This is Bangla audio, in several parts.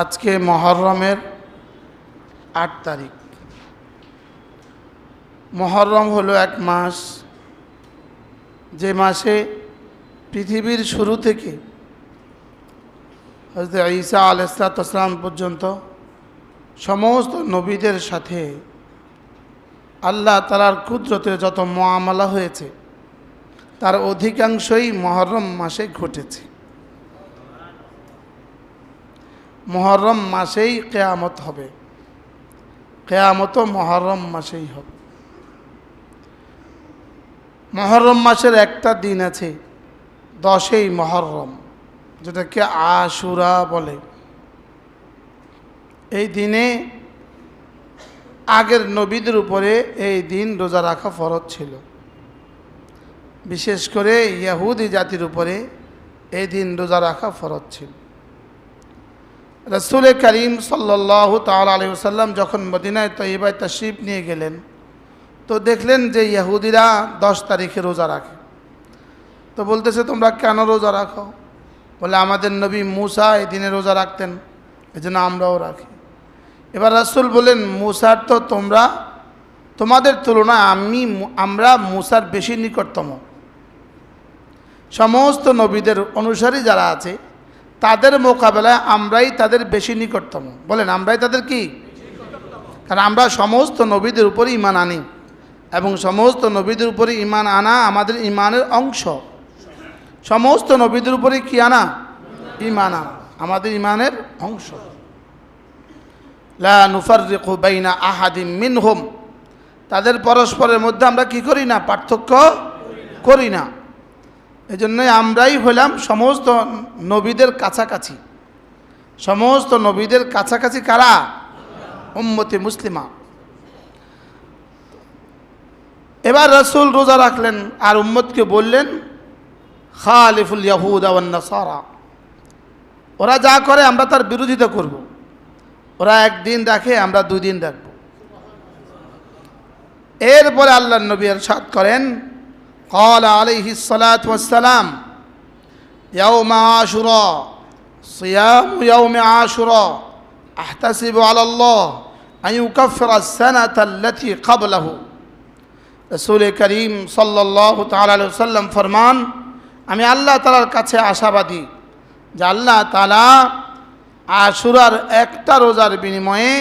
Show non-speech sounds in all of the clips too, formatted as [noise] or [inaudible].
আজকে মহরমের আট তারিখ। মহরম হলো এক মাস। যে মাসে পৃথিবীর শুরু থেকে ঈসা আলাইসালাম পর্যন্ত সমস্ত নবীদের সাথে আল্লাহ তালার কুদরতের যত মামলা হয়েছে, তার অধিকাংশই মহরম মাসে ঘটেছে। মহরম মাসেই কেয়ামত হবে। কেয়ামতও মহরম মাসেই হবে মহরম মাসের একটা দিন আছে, দশই মহরম, যেটাকে আশুরা বলে। এই দিনে আগের নবীদের উপরে এই দিন রোজা রাখা ফরজ ছিল। বিশেষ করে ইয়াহুদি জাতির উপরে এই দিন রোজা রাখা ফরজ ছিল। রসুল করিম সাল্লাহ তাল আলহিসাল্লাম যখন মদিনায় তৈবায় তশরিফ নিয়ে গেলেন, তো দেখলেন যে ইহুদিরা দশ তারিখে রোজা রাখে। তো বলতেছে, তোমরা কেন রোজা রাখো? বলে, আমাদের নবী মুসা এই দিনে রোজা রাখতেন এই জন্য আমরাও রাখি। এবার রাসুল বলেন, মুসার তো তোমরা, তোমাদের তুলনায় আমি, আমরা মুসার বেশি নিকটতম। সমস্ত নবীদের অনুসারী যারা আছে তাদের মোকাবেলায় আমরাই তাদের বেশি নিকটতম। বলেন, আমরাই তাদের কি? কারণ আমরা সমস্ত নবীদের উপরে ইমান আনি এবং সমস্ত নবীদের উপরে ইমান আনা আমাদের ইমানের অংশ। সমস্ত নবীদের উপরে কি আনা? ইমান আনা, আমাদের ইমানের অংশ। লা নুফারিকু বাইনা আহাদিম তাদের পরস্পরের মধ্যে আমরা কি করি না? পার্থক্য করি না। এই জন্যই আমরাই হলাম সমস্ত নবীদের কাছাকাছি। সমস্ত নবীদের কাছাকাছি কারা? উম্মতি মুসলিমা। এবার রসুল রোজা রাখলেন আর উম্মতকে বললেন, খালিফুল ইয়াহুদ সারা ওরা যা করে আমরা তার বিরোধিতা করব। ওরা একদিন দেখে, আমরা দুই দিন দেখব। এরপরে আল্লাহ নবী সাদ করেন قال عليه الصلاة والسلام يوم عاشوراء صيام يوم عاشوراء أحتسب على الله أن يكفر السنة التي قبله রসুল করিম সাল্লাহ তাল্লাম ফরমান আমি আল্লাহ তালার কাছে আশাবাদী যে আল্লাহ তালা আশুরার একটা রোজার বিনিময়ে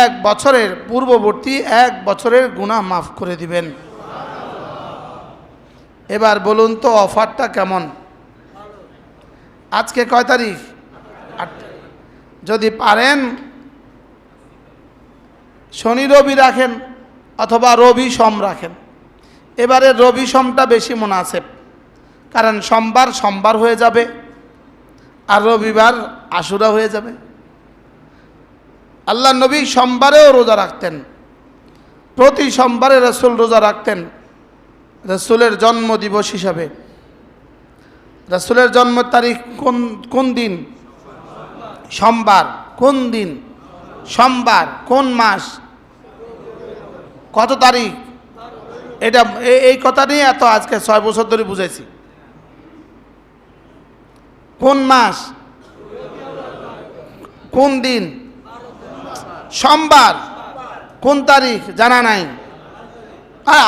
এক বছরের পূর্ববর্তী এক বছরের গুণা মাফ করে দিবেন এবার বলুন তো অফারটা কেমন? আজকে কয় তারিখ? যদি পারেন, শনি রবি রাখেন অথবা রবি সম রাখেন। এবারে রবি সমটা বেশি মোনাসেব, কারণ সোমবার সোমবার হয়ে যাবে আর রবিবার আশুরা হয়ে যাবে। আল্লাহ নবী সোমবারেও রোজা রাখতেন, প্রতি সোমবারে রসুল রোজা রাখতেন। রসুলের জন্ম দিবস হিসাবে। রসুলের জন্ম তারিখ কোন কোন দিন? সোমবার। কোন দিন? সোমবার। কোন মাস? কত তারিখ? এটা এই কথা নিয়ে এত আজকে ছয় বছর ধরে বুঝেছি কোন মাস? কোন দিন? সোমবার। কোন তারিখ? জানা নাই।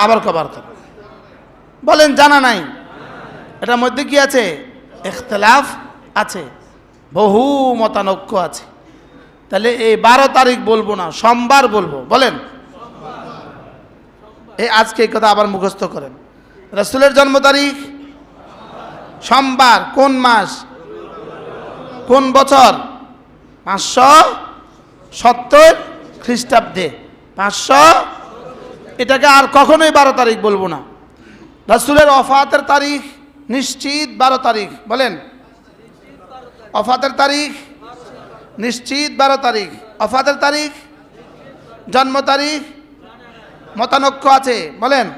আবার কবার বলেন, জানা নাই। এটার মধ্যে কি আছে? ইখতলাফ আছে। বহু মতানৈক্য আছে। তাহলে এই বারো তারিখ বলব না, সোমবার বলব। বলেন। এই আজকে এই কথা আবার মুখস্থ করেন। রসুলের জন্ম তারিখ? সোমবার। কোন মাস? কোন বছর? পাঁচশো সত্তর খ্রিস্টাব্দে। পাঁচশো এটাকে আর কখনোই বারো তারিখ বলব না। রসুলের অফাতের তারিখ নিশ্চিত বারো তারিখ, বলেন। অফাতের তারিখ নিশ্চিত বারো তারিখ। অফাতের তারিখ, জন্ম তারিখ, মতানক্য আছে, বলেন।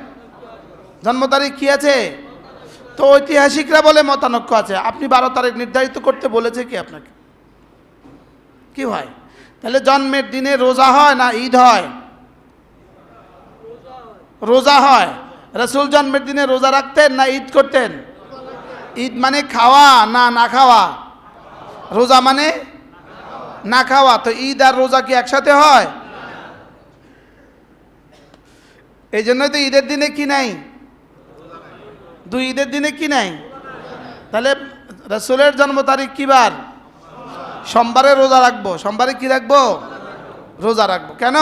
জন্ম তারিখ কি আছে? তো ঐতিহাসিকরা বলে মতানক্য আছে। আপনি বারো তারিখ নির্ধারিত করতে বলেছে কি আপনাকে? কি হয়? তাহলে জন্মের দিনে রোজা হয় না ঈদ হয়? রোজা হয়। রসুল জন্মের দিনে রোজা রাখতেন না ঈদ করতেন? ঈদ মানে খাওয়া, না না খাওয়া? রোজা মানে না খাওয়া। তো ঈদ আর রোজা কি একসাথে হয়? এই জন্যই তো ঈদের দিনে কি নাই? দুই ঈদের দিনে কি নাই? তাহলে রসুলের জন্ম তারিখ কি বার? সোমবারে রোজা রাখব। সোমবারে কি রাখব? রোজা রাখব। কেন?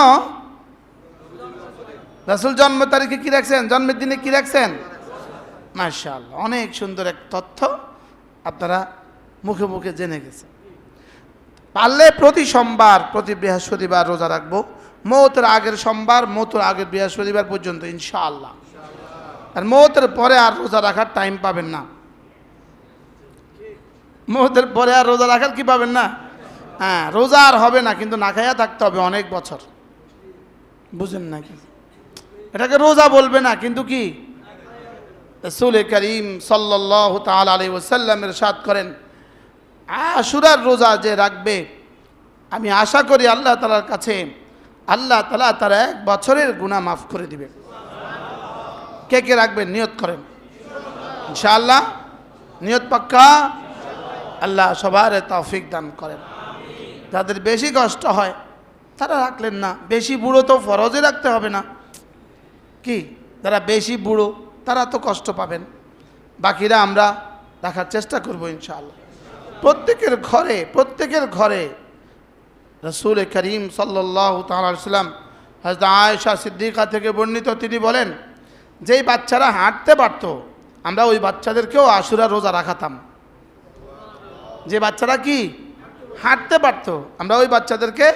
রসুল জন্ম তারিখে কি রাখছেন? জন্মের দিনে কি রাখছেন? মার্শাল অনেক সুন্দর এক তথ্য আপনারা মুখে মুখে জেনে গেছেন। পারলে প্রতি সোমবার, প্রতি বৃহস্পতিবার রোজা রাখব। মৌতের আগের সোমবার, মৌতের আগের বৃহস্পতিবার পর্যন্ত, ইনশাআল্লাহ। আর মৌতের পরে আর রোজা রাখার টাইম পাবেন না। মৌতের পরে আর রোজা রাখার কি পাবেন না? হ্যাঁ রোজা আর হবে না, কিন্তু না খাইয়া থাকতে হবে অনেক বছর। বুঝেন না কি এটাকে রোজা বলবে না, কিন্তু কি? রসুল করিম সাল্লাহ তাল আলী ওসাল্লামের সাদ করেন, আশুরার রোজা যে রাখবে, আমি আশা করি আল্লাহ তালার কাছে, আল্লাহ তালা তার এক বছরের গুণা মাফ করে দিবে। কে কে রাখবেন নিয়ত করেন। ইনশাআল্লাহ, নিয়ত পাক্কা? আল্লাহ সবার তৌফিক দান করেন। যাদের বেশি কষ্ট হয়, তারা রাখলেন না। বেশি বুড়ো তো ফরজে রাখতে হবে না। কি? যারা বেশি বুড়ো, তারা তো কষ্ট পাবেন। বাকিরা আমরা রাখার চেষ্টা করব ইনশাআল্লাহ। প্রত্যেকের ঘরে প্রত্যেকের ঘরে রসুল করিম সাল্লাহ তাল্লাম হজরত আয়েশা সিদ্দিকা থেকে বর্ণিত তিনি বলেন, যেই বাচ্চারা হাঁটতে পারত, আমরা ওই বাচ্চাদেরকেও আশুরা রোজা রাখাতাম। যে বাচ্চারা কি? হাঁটতে পারতো, আমরা ওই বাচ্চাদেরকে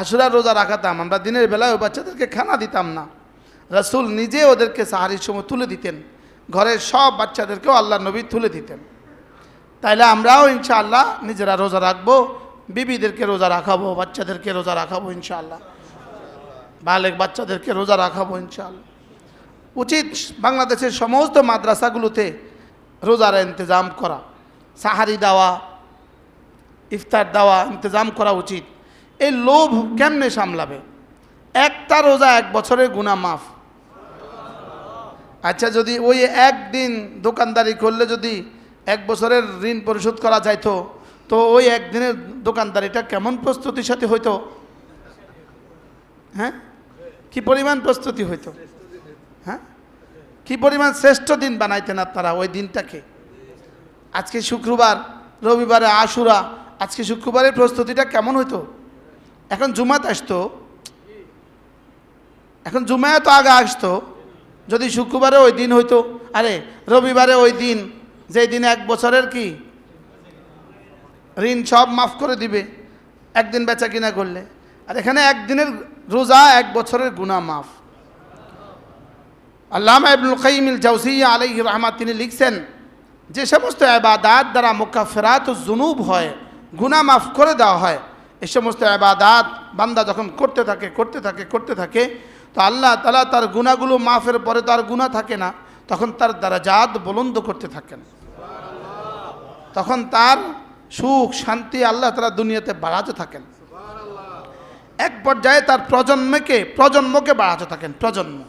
আশুরা রোজা রাখাতাম। আমরা দিনের বেলায় ওই বাচ্চাদেরকে খানা দিতাম না। রসুল নিজে ওদেরকে সাহারির সময় তুলে দিতেন। ঘরের সব বাচ্চাদেরকেও আল্লাহ নবী তুলে দিতেন। তাইলে আমরাও ইনশাআল্লাহ নিজেরা রোজা রাখব, বিবিদেরকে রোজা রাখাবো, বাচ্চাদেরকে রোজা রাখাবো ইনশাআল্লাহ। বালেক বাচ্চাদেরকে রোজা রাখাবো ইনশাআল্লাহ। উচিত বাংলাদেশের সমস্ত মাদ্রাসাগুলোতে রোজার ইন্তজাম করা, সাহারি দেওয়া, ইফতার দেওয়া, ইন্তজাম করা উচিত। এই লোভ কেমনে সামলাবে? একটা রোজা এক বছরের গুণা মাফ। আচ্ছা যদি ওই একদিন দোকানদারি করলে যদি এক বছরের ঋণ পরিশোধ করা যাইতো, তো ওই একদিনের দোকানদারিটা কেমন প্রস্তুতির সাথে হইতো? হ্যাঁ? কি পরিমাণ প্রস্তুতি হইতো? হ্যাঁ? কি পরিমাণ শ্রেষ্ঠ দিন বানাইতেন আপনারা ওই দিনটাকে? আজকে শুক্রবার, রবিবারে আশুরা, আজকে শুক্রবারের প্রস্তুতিটা কেমন হইতো? এখন জুমাত আসতো। এখন জুমায় তো আগে আসতো। যদি শুক্রবারে ওই দিন হইতো, আরে রবিবারে ওই দিন, যেই দিনে এক বছরের কি? ঋণ সব মাফ করে দিবে, একদিন বেচা কিনা করলে। আর এখানে একদিনের রোজা, এক বছরের গুণা মাফ। আল্লামা ইবনুল কাইমিল জাউসিয়া আলাইহি রহমাত তিনি লিখছেন, যে সমস্ত আবাদাত দ্বারা মুকাফেরাত ও জুনুব হয় গুণা মাফ করে দেওয়া হয় এই সমস্ত আবাদাত বান্দা যখন করতে থাকে করতে থাকে করতে থাকে তো আল্লাহ তালা তার গুণাগুলো মাফের পরে তার গুণা থাকে না। তখন তার দ্বারা জাত বলন্দ করতে থাকেন। তখন তার সুখ, শান্তি আল্লাহ তালা দুনিয়াতে বাড়াতে থাকেন। এক পর্যায়ে তার প্রজন্মকে প্রজন্মকে বাড়াতে থাকেন, প্রজন্ম।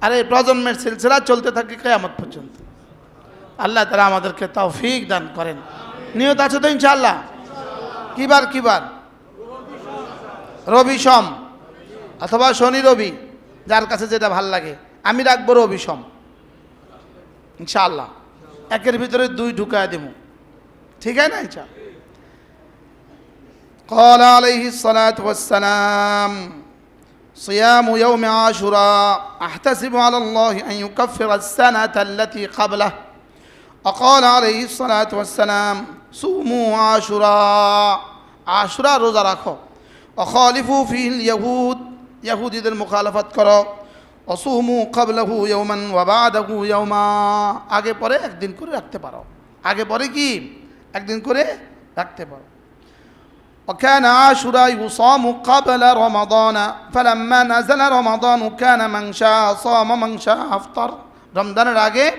আর এই প্রজন্মের সিলসিলা চলতে থাকে কেয়ামত পর্যন্ত। আল্লাহ তারা আমাদেরকে তৌফিক দান করেন। নিয়ত আছে তো ইনশাআল্লাহ? কিবার কিবার? রবি সম। অথবা শনি রবি যার কাছে যেটা ভাল লাগে আমি রাখবো রবি সম ইনশাআল্লাহ একের ভিতরে দুই ঢুকায় দেবো ঠিক আছে না ইনশা قال عليه الصلاة والسلام صيام يوم عاشوراء أحتسب على الله أن يكفر السنة التي قبله وقال عليه الصلاة والسلام صوموا عاشوراء عاشوراء روزا রাখো وخالفوا فيه اليهود ইয়াহুদিদের মুখালাফাত করো। অসুমু কবলাহু ইয়মান ওয়াবাদাহু ইয়ৌমা আগে পরে একদিন করে রাখতে পারো। আগে পরে কি? একদিন করে রাখতে পারো। وكان عاشوراء يصام قبل رمضان فلما نزل رمضان كان من شاء صام من شاء افطر রমজানের আগে,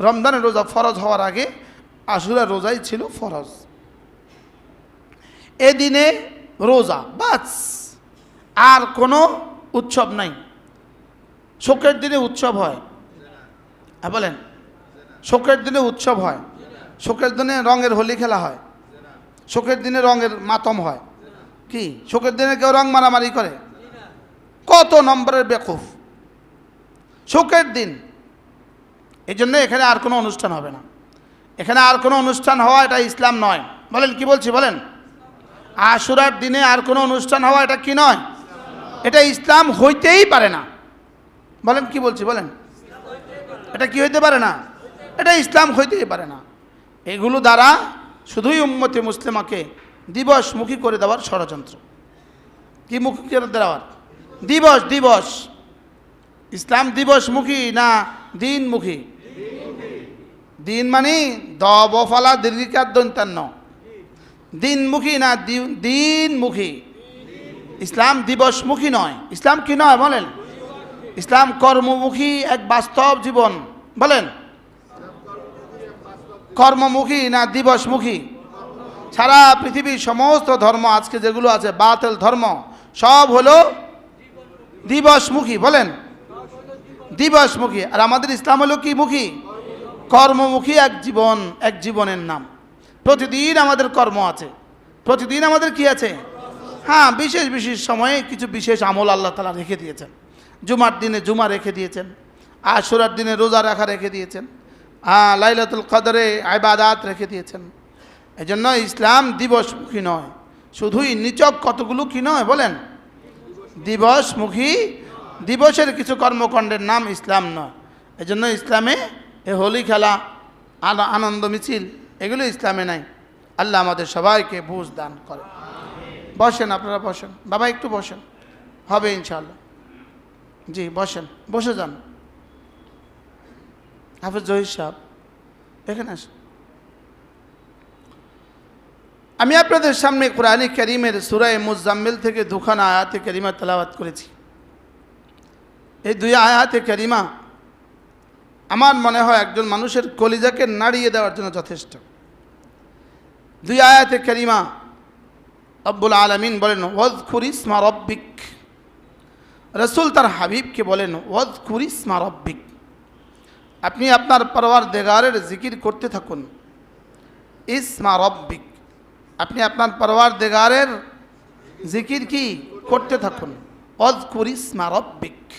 রমজানের রোজা ফরজ হওয়ার আগে আশুরা রোজাই ছিল ফরজ। এদিনে রোজা, বাস। আর কোনো উৎসব নাই। শোকের দিনে উৎসব হয়। হ্যাঁ বলেন। শোকের দিনে উৎসব হয়। শোকের দিনে রঙের হোলি খেলা হয়। শোকের দিনে রঙের মাতম হয়। কি? শোকের দিনে কেউ রং মারামারি করে? কত নম্বরের বেকুফ। শোকের দিন। এই জন্য এখানে আর কোনো অনুষ্ঠান হবে না। এখানে আর কোনো অনুষ্ঠান হওয়া এটা ইসলাম নয়। বলেন, কি বলছি বলেন? আশুরার দিনে আর কোনো অনুষ্ঠান হওয়া এটা কি নয়? এটা ইসলাম হইতেই পারে না। বলেন কি বলছি, বলেন। এটা কি হইতে পারে না? এটা ইসলাম হইতেই পারে না। এগুলো দ্বারা শুধুই উম্মতি মুসলিমাকে দিবসমুখী করে দেওয়ার ষড়যন্ত্র। কি মুখী করে দেওয়ার? দিবস দিবস। ইসলাম দিবসমুখী না দিনমুখী? দিন মানে দ বফালা দীর্ঘিকার দন্তান্ন। দিনমুখী না দিনমুখী? ইসলাম দিবসমুখী নয়। ইসলাম কি নয় বলেন? ইসলাম কর্মমুখী এক বাস্তব জীবন। বলেন। কর্মমুখী না দিবসমুখী? সারা পৃথিবীর সমস্ত ধর্ম আজকে যেগুলো আছে, বাতেল ধর্ম, সব হলো দিবসমুখী। বলেন। দিবসমুখী। আর আমাদের ইসলাম হলো কি মুখী? কর্মমুখী এক জীবন, এক জীবনের নাম। প্রতিদিন আমাদের কর্ম আছে। প্রতিদিন আমাদের কি আছে? হ্যাঁ বিশেষ বিশেষ সময়ে কিছু বিশেষ আমল আল্লাহ তালা রেখে দিয়েছেন। জুমার দিনে জুমা রেখে দিয়েছেন, আশুরার দিনে রোজা রাখা রেখে দিয়েছেন হ্যাঁ লাইলাতুল কদরে আইবাদাত রেখে দিয়েছেন। এই জন্য ইসলাম দিবসমুখী নয়, শুধুই নিচক কতগুলো কি নয়, বলেন। দিবসমুখী, দিবসের কিছু কর্মকাণ্ডের নাম ইসলাম নয়। এই জন্য ইসলামে এ হোলি খেলা আনন্দ মিছিল, এগুলো ইসলামে নাই। আল্লাহ আমাদের সবাইকে বুঝ দান করে বসেন, আপনারা বসেন। বাবা, একটু বসেন। হবে ইনশাল্লাহ জি, বসেন। বসে যান। হাফিজ জহির সাহেব, এখানে আসেন। আমি আপনাদের সামনে কোরআনী করিমের সুরায় মুজাম্মিল থেকে দুখানা আয়াতে করিমা তেলাওয়াত করেছি। এই দুই আয়াতে করিমা আমার মনে হয় একজন মানুষের কলিজাকে নাড়িয়ে দেওয়ার জন্য যথেষ্ট। দুই আয়াতে করিমা রব্বুল আলমিন বলেন ওয়াজ খুরিসমা রব্বিক। রসুল তার হাবিবকে বলেন ওয়াজ খুরিসমা রব্বিক। আপনি আপনার পরওয়ার দেগারের জিকির করতে থাকুন। ইসমা রব্বিক। আপনি আপনার পরওয়ার দেগারের জিকির কি? করতে থাকুন। অজ ইসমা রব্বিক।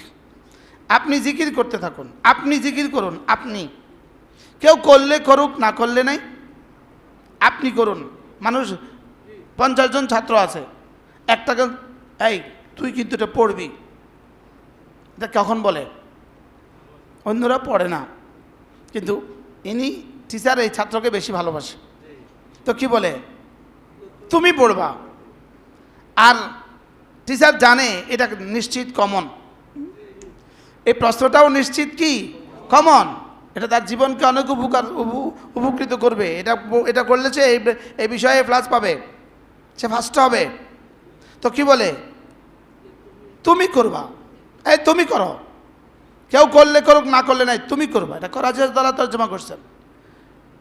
আপনি জিকির করতে থাকুন। আপনি জিকির করুন। আপনি। কেউ করলে করুক, না করলে নাই। আপনি করুন। মানুষ পঞ্চাশ জন ছাত্র আছে। একটাকে এই, তুই কিন্তু এটা পড়বি। এটা কখন বলে? অন্যরা পড়ে না। কিন্তু ইনি টিচার এই ছাত্রকে বেশি ভালোবাসে। তো কি বলে? তুমি পড়বা। আর টিচার জানে এটা নিশ্চিত কমন এই প্রশ্নটাও নিশ্চিত কি? কমন এটা তার জীবনকে অনেক উপকার, উপ- উপকৃত করবে। এটা এটা করলে সে এই বিষয়ে ফ্লাস পাবে। সে ফার্স্ট হবে। তো কি বলে? তুমি করবা। এই তুমি করো। কেউ করলে করুক, না করলে নাই, তুমি করবা। এটা করা যায় তারা তর্জমা করছেন।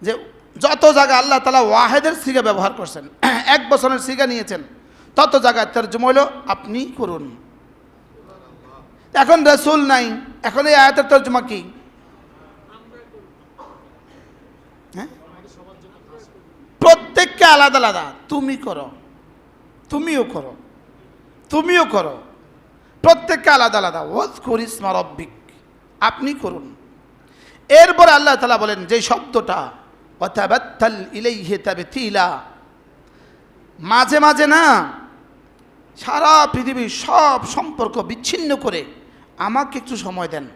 যে যত জায়গা আল্লাহ তালা ওয়াহেদের সিগা ব্যবহার করছেন, [clears throat] এক বছরের সিগা নিয়েছেন, তত জায়গায় তর্জমা হলো, আপনি করুন। এখন রসুল নাই, এখন এই আয়াতের তর্জমা কি? হ্যাঁ? প্রত্যেককে আলাদা আলাদা। তুমি করো। তুমিও করো। তুমিও করো। প্রত্যেককে আলাদা আলাদা। ওয়াজ করিস রব্বিক। আপনি করুন। এরপর আল্লাহ তালা বলেন, যে শব্দটা অতাবাত্তাল ইলাইহে তাবতিলা, মাঝে মাঝে না সারা পৃথিবীর সব সম্পর্ক বিচ্ছিন্ন করে আমাকে একটু সময় দেন।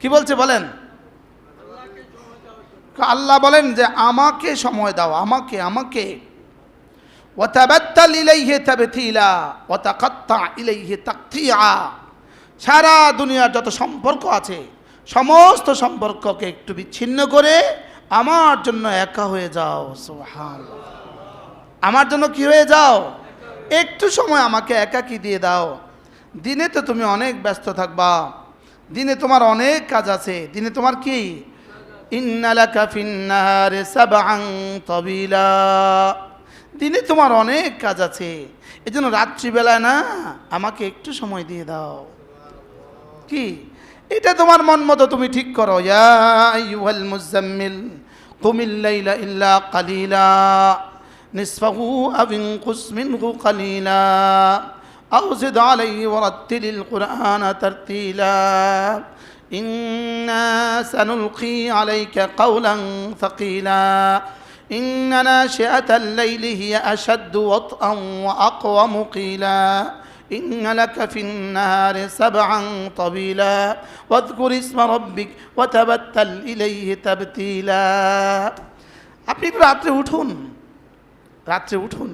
কি বলছে বলেন? আল্লাহ বলেন যে, আমাকে সময় দাও, আমাকে আমাকে। সারা দুনিয়ার যত সম্পর্ক আছে, সমস্ত সম্পর্ককে একটু বিচ্ছিন্ন করে আমার জন্য একা হয়ে যাও আমার জন্য কি হয়ে যাও? একটু সময় আমাকে একাকি দিয়ে দাও। দিনে তো তুমি অনেক ব্যস্ত থাকবা, দিনে তোমার অনেক কাজ আছে, দিনে তোমার কি? ইন্নালাকাফিন্নাহারে সাবাং তবিলা। দিনে তোমার অনেক কাজ আছে। এই জন্য রাত্রিবেলায় না, আমাকে একটু সময় দিয়ে দাও। কি? এটা তোমার মন মতো তুমি ঠিক করো। ইয়াল মুজাম্মিল কুমিল্লাইলা ইল্লা কালিলা, নিসফাহু আবিন কুসমিনহু কালিলা আউজিদ আলাইহি ওয়ারাত্তিলিল কুরআনা তারতিলা। إنا سنلقي عليك قولا ثقيلا إن ناشئة الليل هي أشد وطئا وأقوم قيلا إن لك في النهار سبعا طويلا واذكر اسم ربك وتبتل إليه تبتيلا আপনি একটু রাত্রে উঠুন রাত্রে উঠুন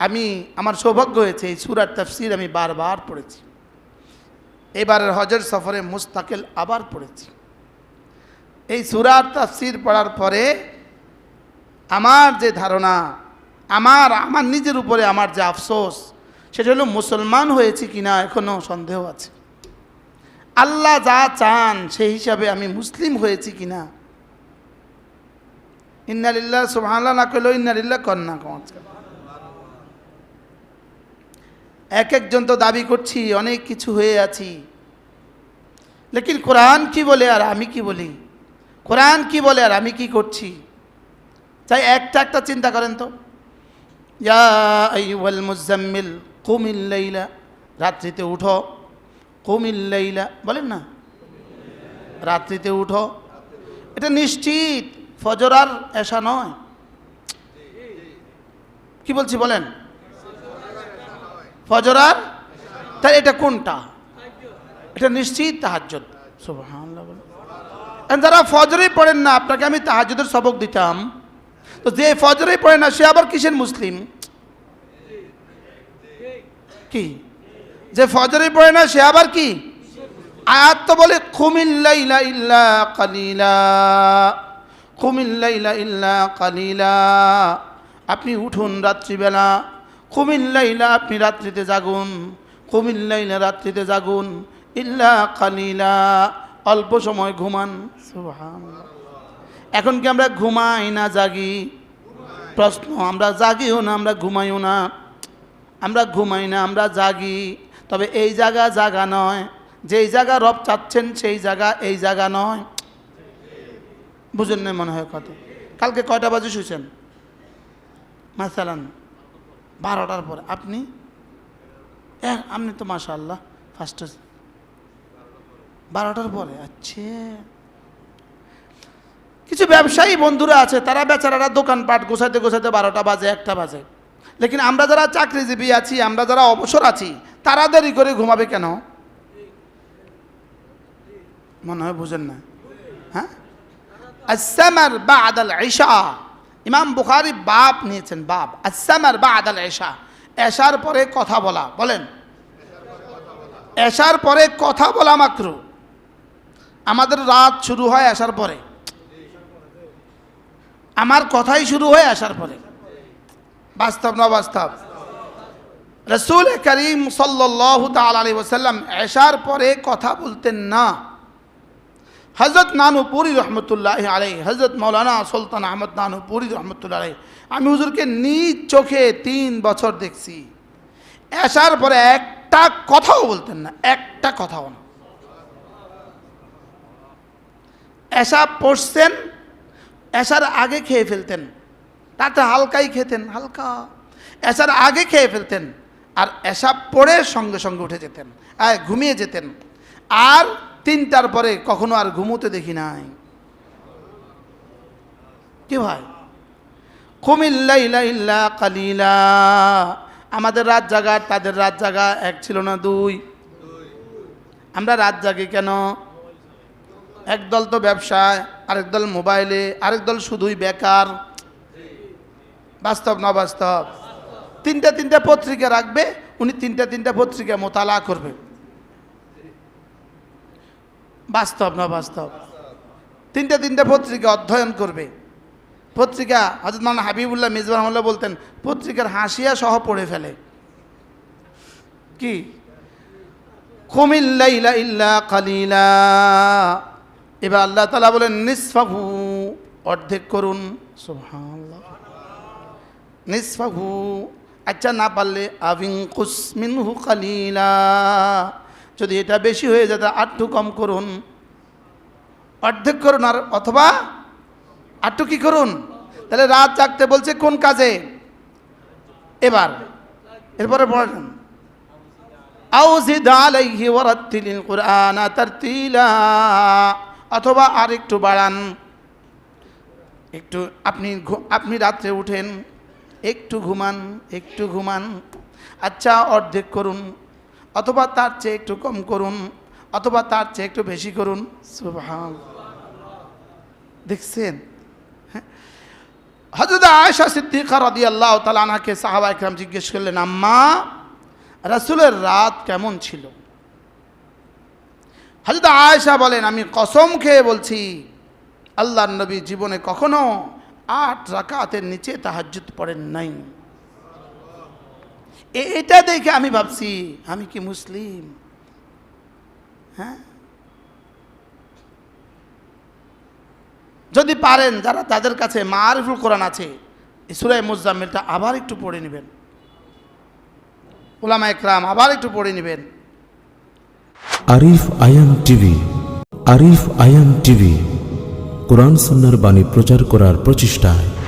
আমি আমার সৌভাগ্য হয়েছে এই সুরার তাফসির আমি বারবার পড়েছি এবারের হজের সফরে মুস্তাকিল আবার পড়েছি। এই সুরার তাফসির পড়ার পরে আমার যে ধারণা, আমার আমার নিজের উপরে আমার যে আফসোস, সেটা হলো মুসলমান হয়েছি কিনা এখনও সন্দেহ আছে। আল্লাহ যা চান সেই হিসাবে আমি মুসলিম হয়েছি কিনা। ইন্নালিল্লাহ সুবহানাল্লাহ না কইলেও ইন্নালিল্লাহ কন্যা কমাজ এক একজন তো দাবি করছি, অনেক কিছু হয়ে আছি। লেকিন কোরআন কি বলে আর আমি কি বলি? কোরআন কি বলে আর আমি কি করছি? তাই একটা একটা চিন্তা করেন তো। মুজাম্মিল কুমিল লাইলা, রাত্রিতে উঠো। কুমিল লাইলা, বলেন না? রাত্রিতে উঠো। এটা নিশ্চিত, ফজর আর এসা নয়। কি বলছি বলেন? ফজর আর? তাই এটা কোনটা? এটা নিশ্চিত তাহাজ্জুদ। যারা ফজরেই পড়েন না, আপনাকে আমি তাহাজ্জুদের সবক দিতাম। তো যে ফজরেই পড়ে না, সে আবার কিসের মুসলিম? কি? যে ফজরেই পড়ে না, সে আবার কি? আয়াত তো বলে খুমিল্লাইলা ইল্লা কালিলা খুমিল্লাইলা ইল্লা কালিলা। আপনি উঠুন রাত্রিবেলা খুমিল্লাইলা আপনি রাত্রিতে জাগুন। খুমিল্লাইলা রাত্রিতে জাগুন। ইল্লা কালিলা, অল্প সময় ঘুমান। এখন কি আমরা ঘুমাই না জাগি? প্রশ্ন, আমরা জাগিও না, আমরা ঘুমাইও না। আমরা ঘুমাই না, আমরা জাগি। তবে এই জায়গা জাগা নয়। যেই জায়গা রব চাচ্ছেন, সেই জায়গা এই জায়গা নয়। বুঝেন না মনে হয় কত কালকে কয়টা বাজে শুয়েছেন মাসালান। বারোটার পরে। আপনি? আপনি তো মাশা আল্লাহ ফার্স্ট বারোটার পরে আচ্ছা। কিছু ব্যবসায়ী বন্ধুরা আছে, তারা বেচারারা দোকানপাট গোছাতে গোছাতে বারোটা বাজে, একটা বাজে। লেকিন আমরা যারা চাকরিজীবী আছি, আমরা যারা অবসর আছি, তারা দেরি করে ঘুমাবে কেন? মনে হয় বুঝেন না। হ্যাঁ? বা আদাল ঈশা ইমাম বুখারি বাপ নিয়েছেন, বাপ। আসামার বা আদাল ঈশা এশার পরে কথা বলা, বলেন। এশার পরে কথা বলা মাত্র আমাদের রাত শুরু হয় আসার পরে। আমার কথাই শুরু হয় আসার পরে। বাস্তব না বাস্তব রসুল করিম সাল্লাহ তালি ওসাল্লাম এশার পরে কথা বলতেন না। হজরত নানু নানুপুরি রহমতুল্লাহ আলাই হজরত মৌলানা সুলতান আহমদ নানু নানুপুরি রহমতুল্লাহ আলাই আমি হুজুরকে নিজ চোখে তিন বছর দেখছি। এসার পরে একটা কথাও বলতেন না, একটা কথাও না। এসা পড়ছেন এসার আগে খেয়ে ফেলতেন, তাতে হালকাই খেতেন, হালকা। এসার আগে খেয়ে ফেলতেন, আর এসা পড়ে সঙ্গে সঙ্গে উঠে যেতেন ঘুমিয়ে যেতেন। আর তিনটার পরে কখনো আর ঘুমোতে দেখি নাই। কি ভাই? কুমিল্লা কালিলা। আমাদের রাত জাগা তাদের রাত জাগা এক ছিল না দুই। আমরা রাত জাগি কেন? একদল তো ব্যবসায়, আরেক দল মোবাইলে, আরেক দল শুধুই বেকার। বাস্তব না বাস্তব তিনটা তিনটা পত্রিকা রাখবে, উনি তিনটা তিনটা পত্রিকা মোতালা করবে। বাস্তব না বাস্তব তিনটা তিনটা পত্রিকা অধ্যয়ন করবে। পত্রিকা হজরত মানা হাবিবুল্লাহ মিজবা রহমল্লা বলতেন, পত্রিকার হাসিয়া সহ পড়ে ফেলে। কি? কুমিল্লা ইলা ইল্লা কালিলা। এবার আল্লাহ তালা বলেন, নিসফাহু। অর্ধেক করুন। নিসফাহু। আচ্ছা না পারলে আবিং কুসমিনহু কালিলা। যদি এটা বেশি হয়ে যায় আটটু কম করুন। অর্ধেক করুন আর অথবা আটটু কি করুন? তাহলে রাত জাগতে বলছে, কোন কাজে? এবার, এরপরে পড়েন আউজিদ আলাইহি ওয়ারাত্তিলিল কুরআনা তারতিলা, অথবা আর একটু বাড়ান। একটু, আপনি আপনি রাত্রে উঠেন, একটু ঘুমান একটু ঘুমান। আচ্ছা অর্ধেক করুন। অথবা তার চেয়ে একটু কম করুন, অথবা তার চেয়ে একটু বেশি করুন। সুবহান। দেখছেন? হজরত আয়েশা সিদ্দিকা রাদি আল্লাহ তালানাকে সাহাবা একরাম জিজ্ঞেস করলেন, আম্মা, রাসূলের রাত কেমন ছিল? হজরত আয়েশা বলেন, আমি কসম খেয়ে বলছি আল্লাহ নবী জীবনে কখনো আট রাকাতের নিচে তাহাজ্জুদ পড়েন নাই। এটা দেখে আমি ভাবছি, আমি কি মুসলিম? হ্যাঁ? যদি পারেন, যারা তাদের কাছে মারিফুল কোরআন আছে, এই সুরায় মুজাম্মিলটা আবার একটু পড়ে নেবেন। ওলামা একরাম আবার একটু পড়ে নেবেন। আরিফ আয়াম টিভি, আরিফ আয়াম টিভি, কোরআন সন্ন্যার বাণী প্রচার করার প্রচেষ্টায়।